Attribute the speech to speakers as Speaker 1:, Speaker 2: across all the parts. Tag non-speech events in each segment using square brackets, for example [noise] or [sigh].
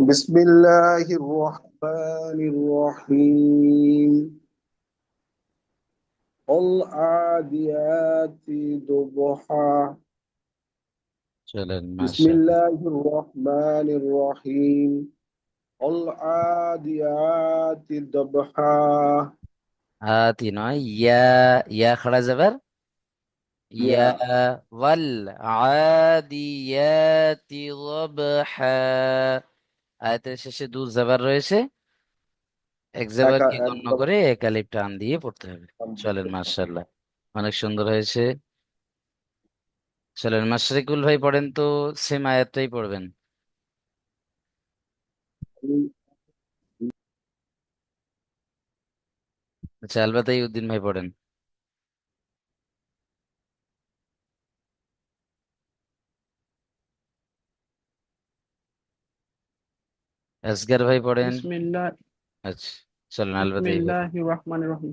Speaker 1: بسم الله الرحمن الرحيم قل عاديات دبحا بسم الله الرحمن الرحيم عاديات ضبحا
Speaker 2: آتي نوعي يا يا خرزبر يا والعاديات ضبحا আয়াতের শেষে দু জেবার রয়েছে এক জেবারকে গণ্য করে এক আলিফ টান দিয়ে পড়তে হবে চলেন মার্শাল্লাহ অনেক সুন্দর হয়েছে চলেন মাশরিকুল ভাই পড়েন তো সেম আয়াতটাই পড়বেন আচ্ছা আলবাতাই উদ্দিন ভাই পড়েন আসগার ভাই পড়েন বিসমিল্লাহ আচ্ছা চলেন
Speaker 1: আলবাত বিসমিল্লাহির রহমানির রহিম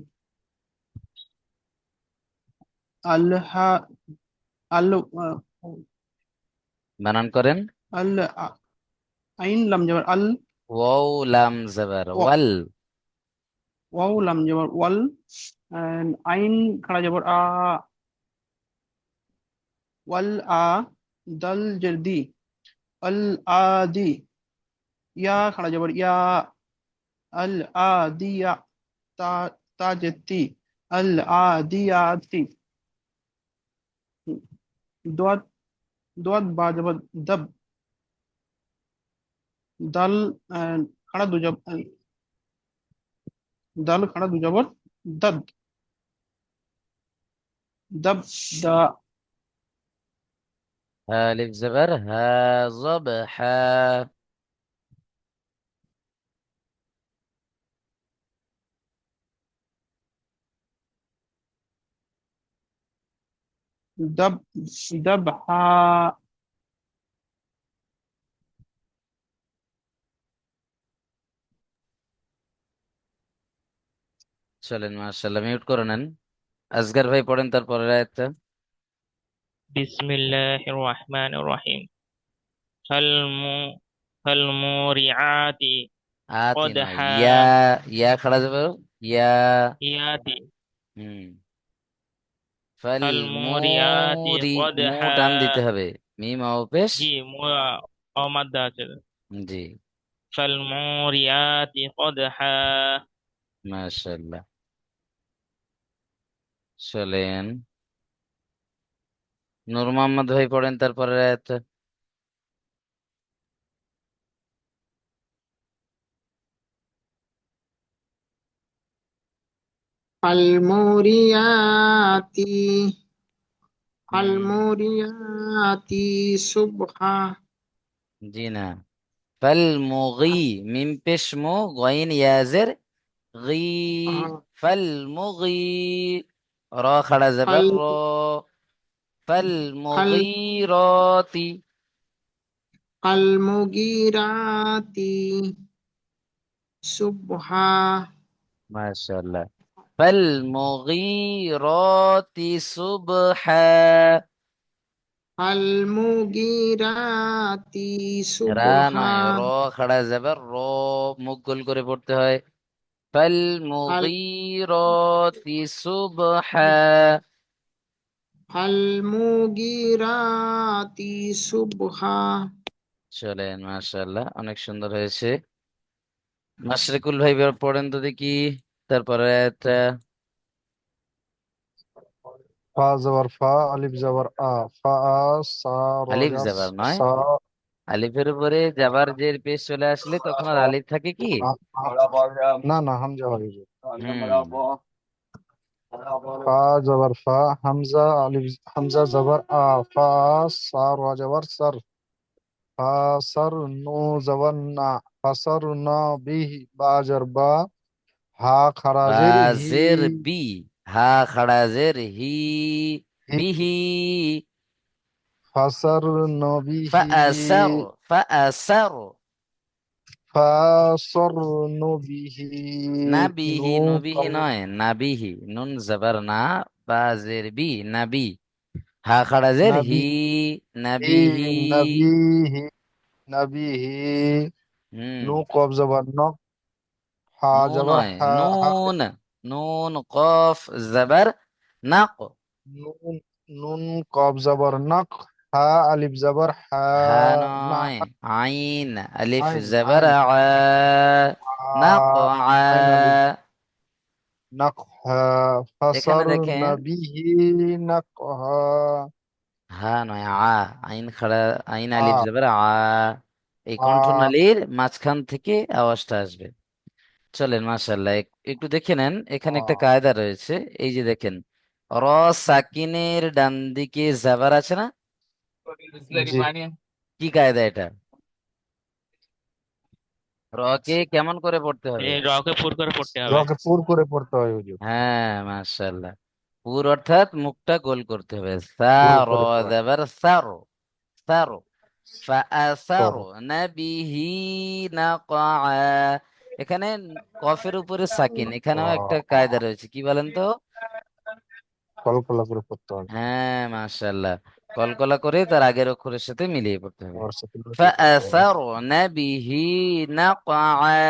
Speaker 1: আল্লাহ আল বানান করেন আল আইন লাম জবর আল
Speaker 2: ওয়াও লাম জবর ওয়াল
Speaker 1: ওয়াও লাম জবর ওয়াল আইন খাড়া জবর আ ওয়াল আ দল জরদি আল আদি يا خرج جبر يا تا تاجتي العاديات دوت دوت با دب دل خرج دوجب دل خرج دوجب دد دب دا
Speaker 2: ألف زبر ها زبحة
Speaker 1: دب دبحة
Speaker 2: চলেন মাশাআল্লাহ মিউট করে নেন আসগর ভাই পড়েন তারপরে আয়াতটা
Speaker 3: بسم الله الرحمن الرحيم هل مو هل موريعات قد آتينا
Speaker 2: يا يا خلاص يا ياتي ফাল ফালমুরিয়াতি মুরি মু দিতে হবে
Speaker 3: জি মু অমাদ্দা আছে
Speaker 2: জি চলেন নূর মোহাম্মদ ভাই পড়েন তারপরে
Speaker 1: الموريات الموريات صبحا
Speaker 2: جينا نعم. فالمغي من بشمو غين पेश मो गोइन याजर गी फल मुगी रो
Speaker 1: المغيرات صبحا
Speaker 2: ما شاء الله فالمغيرات صبحا
Speaker 1: فالمغيرات صبحا নয়
Speaker 2: র খাড়া যাবে র মুখ গোল করে পড়তে হয় فالمغيرات صبحا
Speaker 1: فالمغيرات صبحا
Speaker 2: চলেন মাশাআল্লাহ অনেক সুন্দর হয়েছে মাশরিকুল ভাই পড়েন তো দেখি তারপরে এটা
Speaker 1: ফা জবর ফা আলিফ জবর আ ফা আ সা র
Speaker 2: আলিফ জা জবর নয় সা আলিফের উপরে জাবার যে পেশ চলে আসলে তখন আর আলিফ থাকে কি
Speaker 1: না না হামজা হয়ে যায় ফা জবর ফা হামজা আলিফ হামজা জবর আ ফা সা র জবর সর ফা সর নো জবর না ফা সর না বিহি বা জর বা হা খারাজের
Speaker 2: বি হা খারাজের হি বিহি
Speaker 1: ফাসার নবিহি
Speaker 2: ফাসার ফাসার
Speaker 1: ফাসর নবিহি
Speaker 2: নাবিহি নবিহি নয় নাবিহি নুন জবর না বা জের বি নাবি হা খারাজের হি নাবিহি
Speaker 1: নাবিহি নাবিহি নো কব জবর নক হা জবর নয়
Speaker 2: হা হা নুন নুন কফ জবর নাক
Speaker 1: নুন নুন কফ জবর নাক হা আলিফ জবর
Speaker 2: হা হা নয় আইন আলিফ আইন জবর আইন আ নাক আ
Speaker 1: নাকহা দেখেন ফাসারনা বিহি নাকহা
Speaker 2: হা নয় আ আইন খাড়া আইন আলিফ আ। জবর আ এই কণ্ঠনালীর মাঝখান থেকে আওয়াজটা আসবে চলেন মাশাল্লাহ একটু দেখে নেন এখানে একটা কায়দা রয়েছে এই যে দেখেন র সাকিনের ডান দিকে জাবার আছে না জি কি কায়দা এটা র কে কেমন করে পড়তে হবে
Speaker 1: রকে পুর করে পড়তে হবে
Speaker 2: হ্যাঁ মাশাল্লাহ পুর অর্থাৎ মুখটা গোল করতে হবে সা র জাবার সারো সারো فأثرن به نقعا এখানে কফের উপরে সাকিন এখানেও একটা কায়দা রয়েছে কি বলেন তো
Speaker 1: কলকলা করে পড়তে হবে
Speaker 2: হ্যাঁ মাশাআল্লাহ কলকলা করে তার আগের অক্ষরের সাথে মিলিয়ে পড়তে হবে فأثرن به نقعا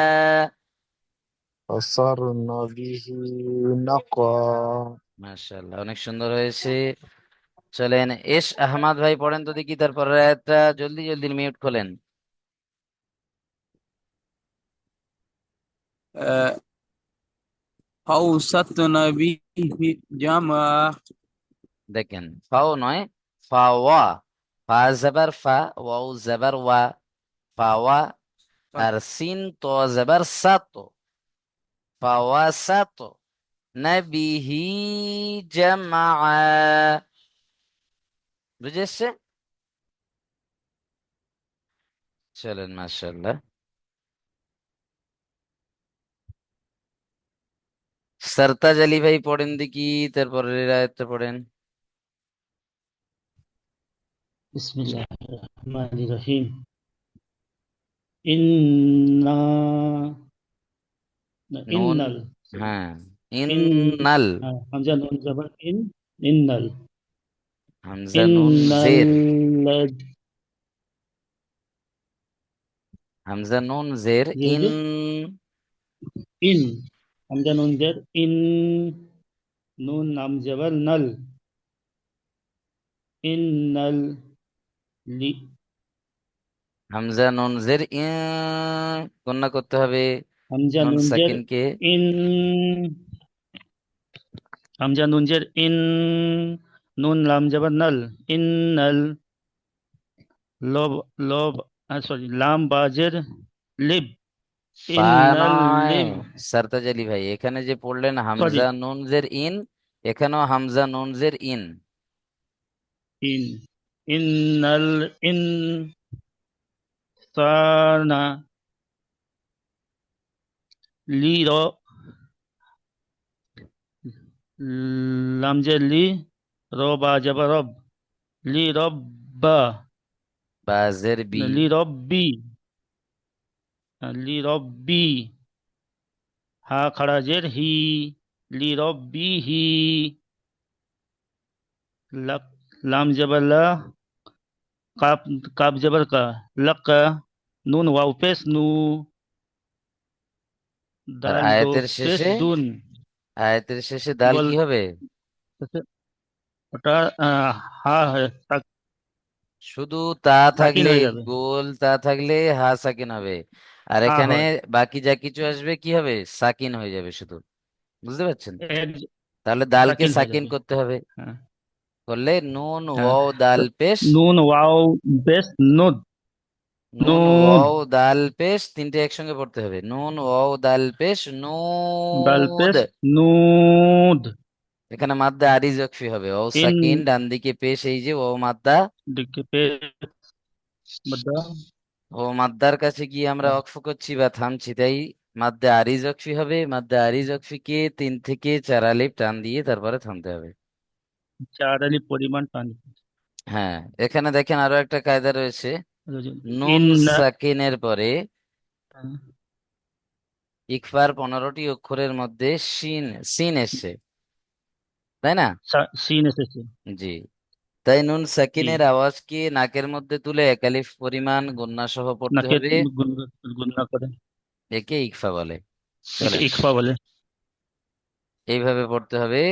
Speaker 1: فأثرن به نقعا
Speaker 2: মাশাআল্লাহ অনেক সুন্দর হয়েছে চলেন এস আহমদ ভাই পড়েন তো দেখি তারপর জলদি জলদি মিউট খোলেন জামা দেখেন ফাও নয় ফাওয়া ফা জেবার ফা ওয়াও জেবার ওয়া ফাওয়া আর সিন তো জেবার সাতো ফাওয়া সাতো নবিহি জামা বুঝে এসছে চলেন মাশাল্লাহ সরতাজ আলী ভাই পড়েন দেখি তারপরের আয়াতটা পড়েন
Speaker 1: বিসমিল্লাহির রহমানির রহিম
Speaker 2: হ্যাঁ ইন্নাল
Speaker 1: হ্যাঁ, হামজা নুন ইন্নাল
Speaker 2: হামজা নুন জের হামজা নুন জের ইন
Speaker 1: ইন হামজা নুন জের ইন নুন নাম জবর নল ইন নল লি
Speaker 2: হামজা নুন জের ইন গণনা করতে হবে
Speaker 1: হামজা নুন জের সাকিনকে ইন হামজা নুন জের ইন নুন লাম জবর নল ইন নল লব লব সরি লাম বাজের লিব
Speaker 2: সারতাজ আলী ভাই এখানে যে পড়লেন হামজা নুন জের ইন এখানেও হামজা নুন জের ইন
Speaker 1: ইন ইন্নাল ইন সানা লি র লামজের লি র বা জব রব লি রব্বা
Speaker 2: বাজের বি
Speaker 1: লি রব্বি লি রব্বি হা খারাজের হি লি রব্বি হি লাম জবর লা কাপ কাপ জবর কা লক নুন ওয়াও পেশ নু
Speaker 2: আয়াতের শেষে দুন আয়াতের শেষে দাল কি হবে
Speaker 1: ওটা হা
Speaker 2: শুধু তা থাকলে গোল তা থাকলে হা সাকিন হবে আর হ্যাঁ, এখানে হয় হ্যাঁ। বাকি যা কিছু আসবে কি হবে সাকিন হয়ে যাবে শুধু বুঝতে পারছেন তাহলে দালকে সাকিন হয়ে সাকিন যাবে করতে হবে হ্যাঁ করলে নুন হ্যাঁ ওয়াও দাল পেশ
Speaker 1: নুন ওয়াও বেশ নুন
Speaker 2: নুন নুন ওয়াও দাল পেশ তিনটে একসঙ্গে পড়তে হবে নুন ওয়াও দাল পেশ দাল নুদ পেশ নুদ এখানে মাদ্দা আরি ওয়াকফি হবে ওয়াও তিন সাকিন ডান দিকে পেশ এই যে ওয়াও মাদদা
Speaker 1: দিকে পেশ
Speaker 2: বাদা ও মাদ্দার কাছে গিয়ে আমরা অক্ফ করছি বা থামছি তাই মাদ্দা আরিজ অক্ফি হবে মাদ্দা আরিজ অক্ফিকে তিন থেকে চার আলিফ টান দিয়ে তারপরে থামতে হবে
Speaker 1: চার আলিফ পরিমাণ
Speaker 2: হ্যাঁ এখানে দেখেন আরো একটা কায়দা রয়েছে নুন সাকিনের পরে হ্যাঁ। ইকফার পনেরোটি অক্ষরের মধ্যে সিন সিন এসছে তাই না সিন এসেছে জি তাই নুন সাকিনের আওয়াজ কি নাকের মধ্যে তুলে একালিফ পরিমাণ গন্যা সহ পড়তে নাকের হবে গুণনা করে একে ইকফা বলে
Speaker 1: চলে ইকফা বলে
Speaker 2: এইভাবে পড়তে হবে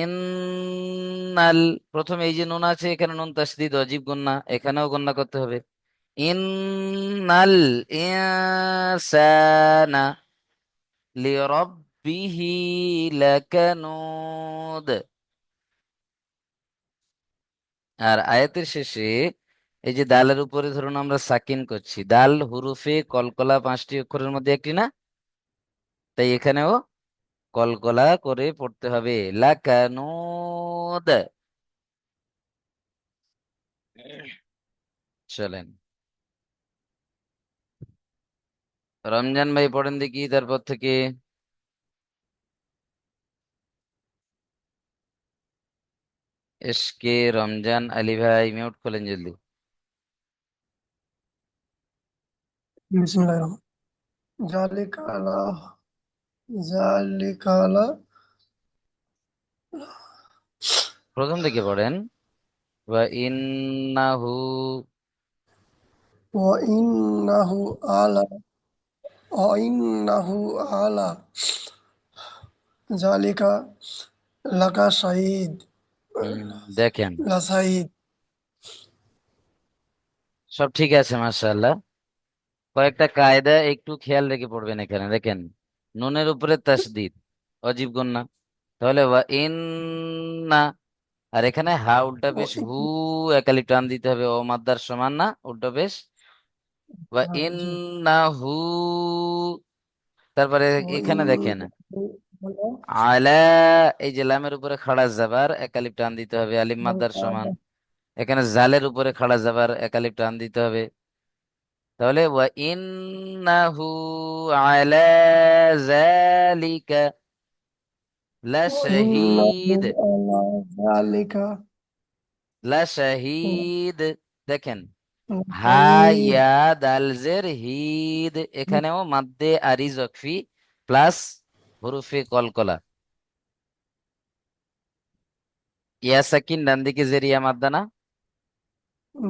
Speaker 2: ইন্নাল প্রথমে এই যে নুন আছে এখানে নুন তাসদিদ অজীব গন্যা এখানেও গন্যা করতে হবে ইন্নাল ইনসানা লিরাব্বিহি লাকানুদ আর আয়াতের শেষে এই যে দালের উপরে ধরুন আমরা সাকিন করছি দাল হুরুফে কলকলা পাঁচটি অক্ষরের মধ্যে একটি না তাই এখানেও কলকলা করে পড়তে হবে লাকানুদ চলেন রমজান ভাই পড়েন দেখি তারপর থেকে এসকে রমজান আলী ভাই মিউট করেন জলদি প্রথম দিকে পড়েন ওয়া ইন্নাহু
Speaker 1: ইন্নাহু আলা ইন্নাহু আলা জালিকা লাকা শাহিদ
Speaker 2: দেখেন সব ঠিক আছে মাশাআল্লাহ কয়েকটা কায়দা একটু খেয়াল রেখে পড়বেন এখানে দেখেন নুনের উপরে তাসদিদ অজীব গন্না তাহলে না আর এখানে হা উল্টা বেশ হু একালি টান দিতে হবে ও মাদ্দার সমান না উল্টা বেশ বা ইন না হু তারপরে এখানে দেখেন আলা এই যে লামের উপরে খাড়া যাবার একালিপ টান দিতে হবে আলিম মাদার সমান এখানে জালের উপরে খাড়া যাবার একালিপ টান দিতে হবে তাহলে ওয়া ইন্নাহু আলা যালিকা লাশাহিদ
Speaker 1: যালিকা
Speaker 2: লাশাহিদ দেখেন হায়া দালজের হিদ এখানেও মাদ্দে আরি অকফি প্লাস হরুফে কলকলা ইয়া সাকিন ডান দিকে জের ইয়া মাদ্দা না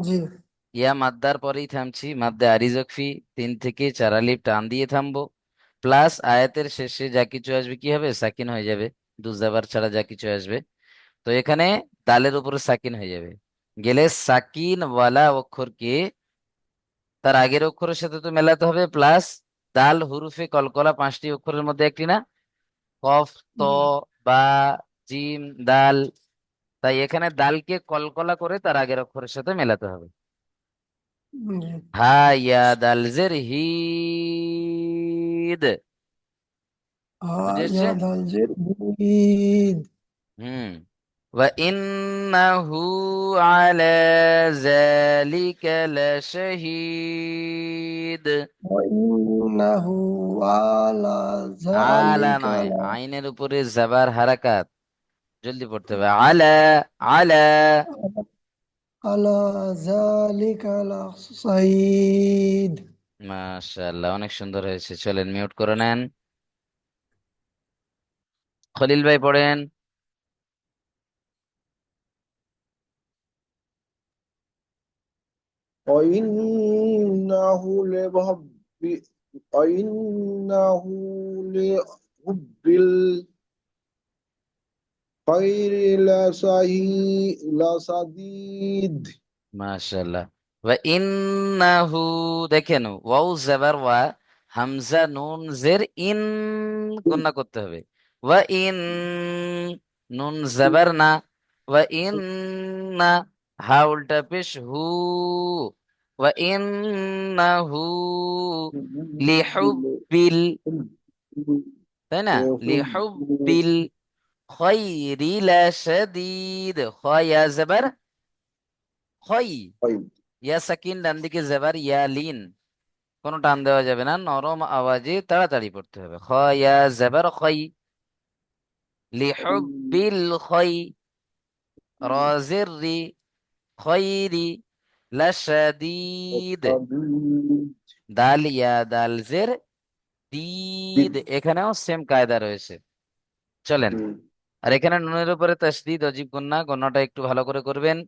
Speaker 2: জি ইয়া মাদ্দার পরেই থামছি আরিজকফি তিন থেকে চার আলিফ টান দিয়ে থামবো প্লাস আয়াতের শেষে যা কিছু আসবে কি হবে সাকিন হয়ে যাবে দুজাবার ছাড়া যা কিছু আসবে তো এখানে তালের উপরে সাকিন হয়ে যাবে গেলে সাকিন ওয়ালা অক্ষরকে তার আগের অক্ষরের সাথে তো মেলাতে হবে প্লাস তাল হুরুফে কলকলা পাঁচটি অক্ষরের মধ্যে একটি না কফ তো বা জিম দাল তাই এখানে দালকে কলকলা করে তার আগের অক্ষরের সাথে মেলাতে হবে হা ইয়া দাল জের হিদ দাল জের হুম وَإِنَّهُ عَلَى ذَلِكَ لَشَهِيدٌ
Speaker 1: وَإِنَّهُ عَلَى
Speaker 2: ذَلِكَ নয় আইনের উপরে জাবার হারাকাত জলদি পড়তে হবে আলা আলা
Speaker 1: আলা যালিকা লাশাহিদ
Speaker 2: মাশাআল্লাহ অনেক সুন্দর হয়েছে চলেন মিউট করে নেন খলিল ভাই পড়েন
Speaker 1: وإنه لحب وإنه لحب الخير لشديد
Speaker 2: ما شاء الله وإنه দেখেন ওয়াও জাবার ওয়া হামজা নুন জের ইন গুণনা করতে হবে ওয়া ইন নুন জাবার না ওয়া ইন না হা উল্টা পেশ হু وإنه لحب [laughs] ال... فنا لحب الخير لشديد خي يا زبر خي يا سكين دندك زبر يا لين কোন টান দেওয়া যাবে না নরম আওয়াজে তাড়াতাড়ি পড়তে হবে খ ইয়া لحب খাই লিহুব্বিল খাই রাজির রি খাইরি লাশাদিদ দাল ইয়া দাল জের দিদ এখানেও সেম কায়দা রয়েছে চলেন আর এখানে নুনের উপরে তাসদিদ অজীব কন্যা গণ্যটা একটু ভালো করে করবেন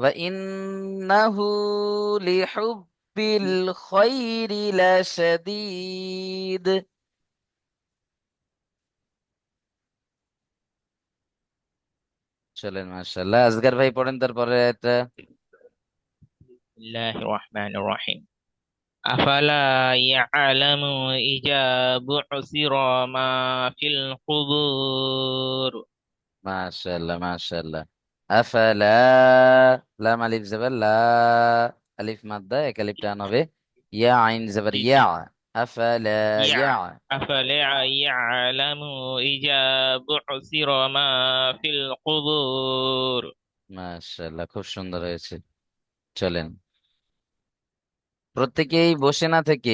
Speaker 2: ওয়া ইন্নাহু লিহুব্বিল খৈরি লাশাদিদ চলেন মাশাআল্লাহ আজগর ভাই পড়েন তারপরে এটা
Speaker 3: الله الرحمن الرحيم أفلا يعلم إذا بعثر ما في القبور
Speaker 2: ما شاء الله ما شاء الله أفلا لا ألف زبر لا ألف مادة ألف به يا عين زبر يا أفلا يع
Speaker 3: أفلا يعلم إذا بعثر ما في القبور
Speaker 2: ما شاء الله খুব সুন্দর হয়েছে চলেন প্রত্যেকেই বসে না থেকে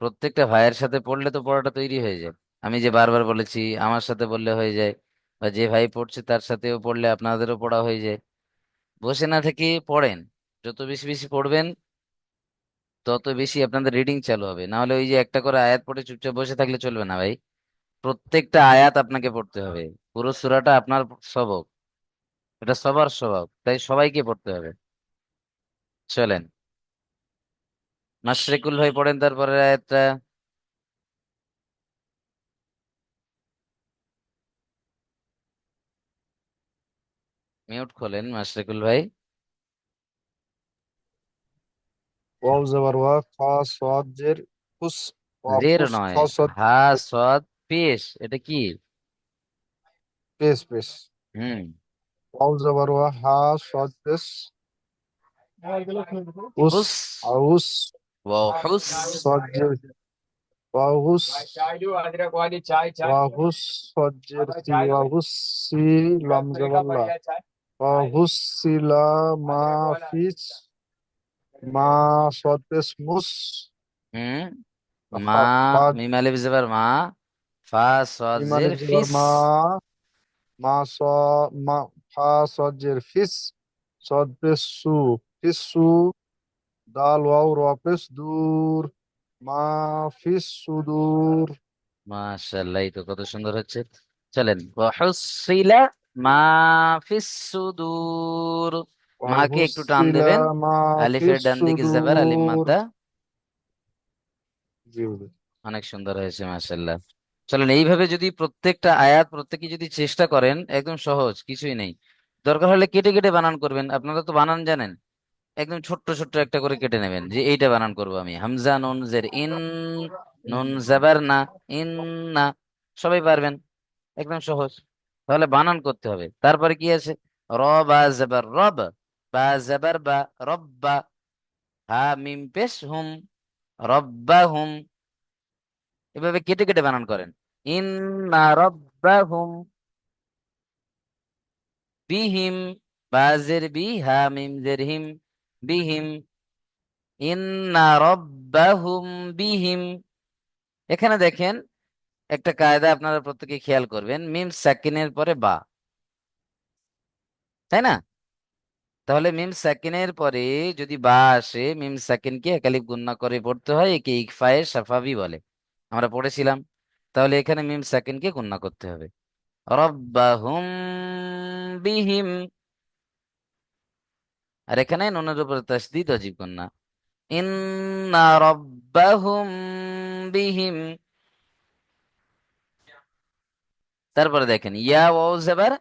Speaker 2: প্রত্যেকটা ভাইয়ের সাথে পড়লে তো পড়াটা তৈরি হয়ে যায় আমি যে বারবার বলেছি আমার সাথে বললে হয়ে যায় বা যে ভাই পড়ছে তার সাথেও পড়লে আপনাদেরও পড়া হয়ে যায় বসে না থেকে পড়েন যত বেশি বেশি পড়বেন তত বেশি আপনাদের রিডিং চালু হবে না হলে ওই যে একটা করে আয়াত পড়ে চুপচাপ বসে থাকলে চলবে না ভাই প্রত্যেকটা আয়াত আপনাকে পড়তে হবে পুরো সূরাটা আপনার সবক এটা সবার স্বভাব তাই সবাইকে পড়তে হবে চলেন মাশরিকুল হয়ে পড়েন তারপরে একটা মিউট খোলেন মাশরিকুল ভাই
Speaker 1: ওয়াও জবর ওয়া ফা সাদ জের ফুস
Speaker 2: জের নয় হা সাদ পেশ এটা কি পেশ পেশ হুম
Speaker 1: ওয়াও জবর ওয়া হা সাদ পেশ أس أوس
Speaker 2: وحس
Speaker 1: صجر وغس وغس صجرتي وغسي لم الله وغسل ما فيس ما صدس مس
Speaker 2: ما ميم ألف زبر ما فا صدر فيس ما
Speaker 1: ما صا ما فا صدر فيس صدس سو ফিসু দাল ওয়াও র পেশ দূর মা ফিস সুদূর
Speaker 2: মাশাআল্লাহ এই তো কত সুন্দর হচ্ছে চলেন ওয়াহসিলা মা ফিস সুদূর মাকে একটু টান দেবেন আলিফের ডান দিকে জবর আলিম মাদ্দা জি অনেক সুন্দর হয়েছে মাশাআল্লাহ চলেন এইভাবে যদি প্রত্যেকটা আয়াত প্রত্যেকে যদি চেষ্টা করেন একদম সহজ কিছুই নেই দরকার হলে কেটে কেটে বানান করবেন আপনারা তো বানান জানেন একদম ছোট্ট ছোট্ট একটা করে কেটে নেবেন যে এইটা বানান করব আমি হামজা নুন জের ইন নুন জাবার না ইন না সবাই পারবেন একদম সহজ তাহলে বানান করতে হবে তারপরে কি আছে র বা জাবার রব বা জাবার বা রব্বা হা মিম পেশ হুম রব্বা হুম এভাবে কেটে কেটে বানান করেন ইন না রব্বা হুম বিহিম বা জের বি হা মিম জের হিম বিহিম ইন্না রব্বাহুম বিহিম এখানে দেখেন একটা কায়দা আপনারা প্রত্যেকে খেয়াল করবেন মিম সাকিনের পরে বা তাই না তাহলে মিম সাকিনের পরে যদি বা আসে মিম সাকিনকে একালিপ গুন্না করে পড়তে হয় একে ইকফায়ে সাফাবি বলে আমরা পড়েছিলাম তাহলে এখানে মিম সাকিনকে গুন্না করতে হবে রব্বাহুম বিহিম আর এখানে নুনের উপরে তাসদিদ অজীব কন্যা ইন্না রব্বাহুম বিহিম তারপরে দেখেন ইয়া ও জেবার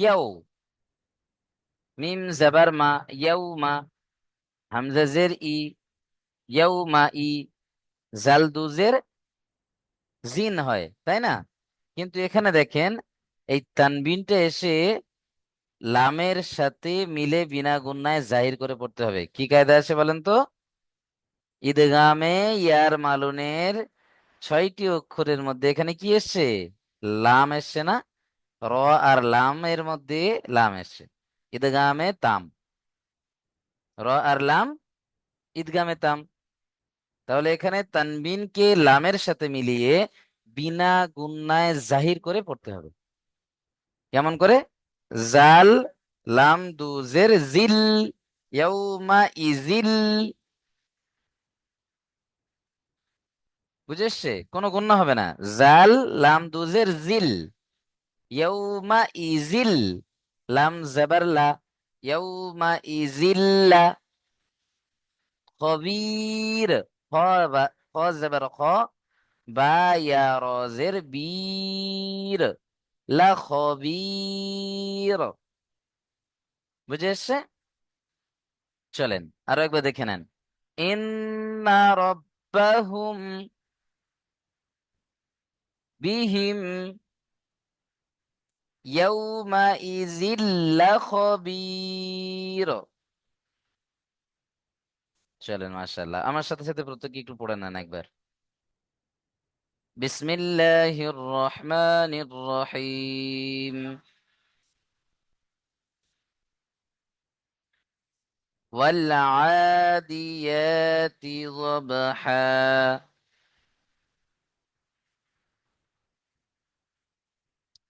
Speaker 2: ইয়াও মিম জেবার মা ইয়াও মা হামজা জের ই ইয়াও মা ই জালদুজের জিন হয় তাই না কিন্তু এখানে দেখেন এই তানবিনটা এসে লামের সাথে মিলে বিনা গুণায় জাহির করে পড়তে হবে কি কায়দা আছে বলেন তো ঈদগামে ইয়ার মালুনের ছয়টি অক্ষরের মধ্যে এখানে কি এসছে লাম এসছে না র আর লাম এর মধ্যে লাম এসছে ঈদগামে তাম র আর লাম ঈদগামে তাম তাহলে এখানে তানবিনকে লামের সাথে মিলিয়ে বিনা গুণায় জাহির করে পড়তে হবে কেমন করে জাল লাম দু জের জিল ইয়াউমা ইজিল বুঝে এসছে কোনো গুণ হবে না জাল লাম দুজের জিল ইয়াউমা ইজিল লাম জাবারলা ইয়াউমা ইজিল্লা খবির খ বা খ জাবার খ বা ইয়া রজের বীর লাখবীর বুঝে এসছে চলেন আরো একবার দেখে নেন ইন্না রব্বাহুম বিহিম ইয়াউমাইযিল লাখবির চলেন মাশাআল্লাহ আমার সাথে সাথে প্রত্যেকে একটু পড়ে নেন একবার بسم الله الرحمن الرحيم والعاديات ضبحا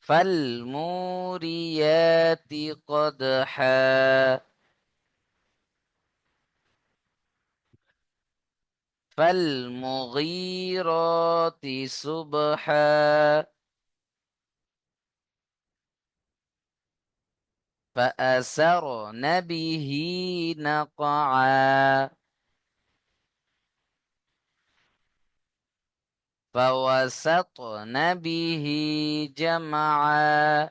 Speaker 2: فالموريات قدحا فالمغيرات سبحا فأسرن به نقعا فوسطن به جمعا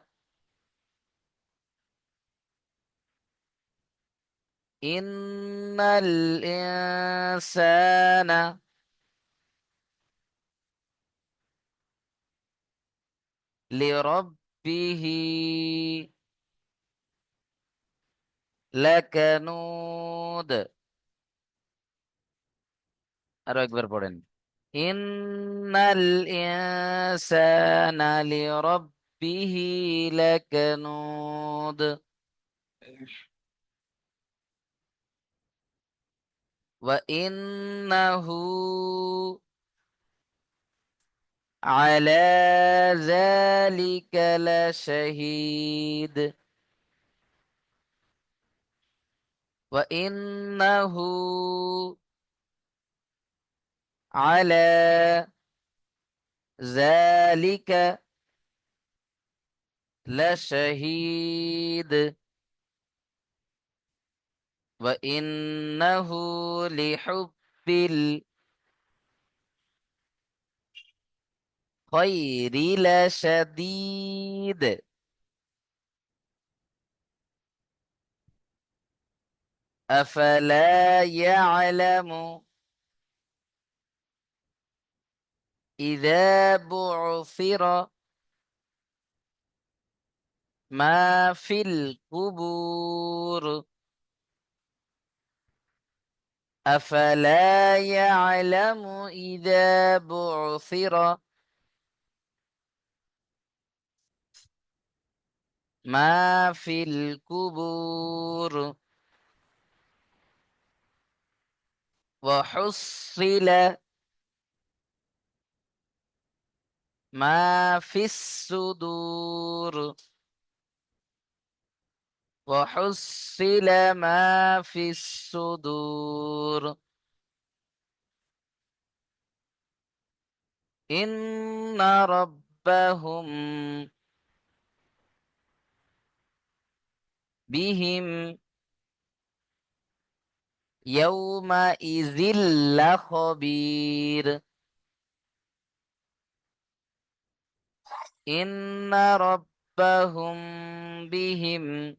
Speaker 2: إن الإنسان لربه لكنود আরো একবার পড়েন إن الإنسان لربه لكنود وإنه على ذلك لشهيد وإنه على ذلك لشهيد وإنه لحب الخير لشديد أفلا يعلم إذا بعثر ما في القبور أفلا يعلم إذا بعثر ما في القبور وحصل ما في الصدور وحصل ما في الصدور إن ربهم بهم يومئذ لخبير إن ربهم بهم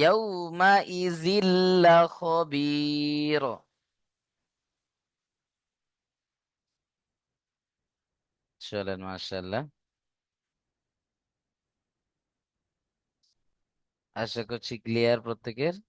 Speaker 2: ইয়াউমাইজিল্লা খবির চলেন মাশাআল্লাহ আশা করছি ক্লিয়ার প্রত্যেকের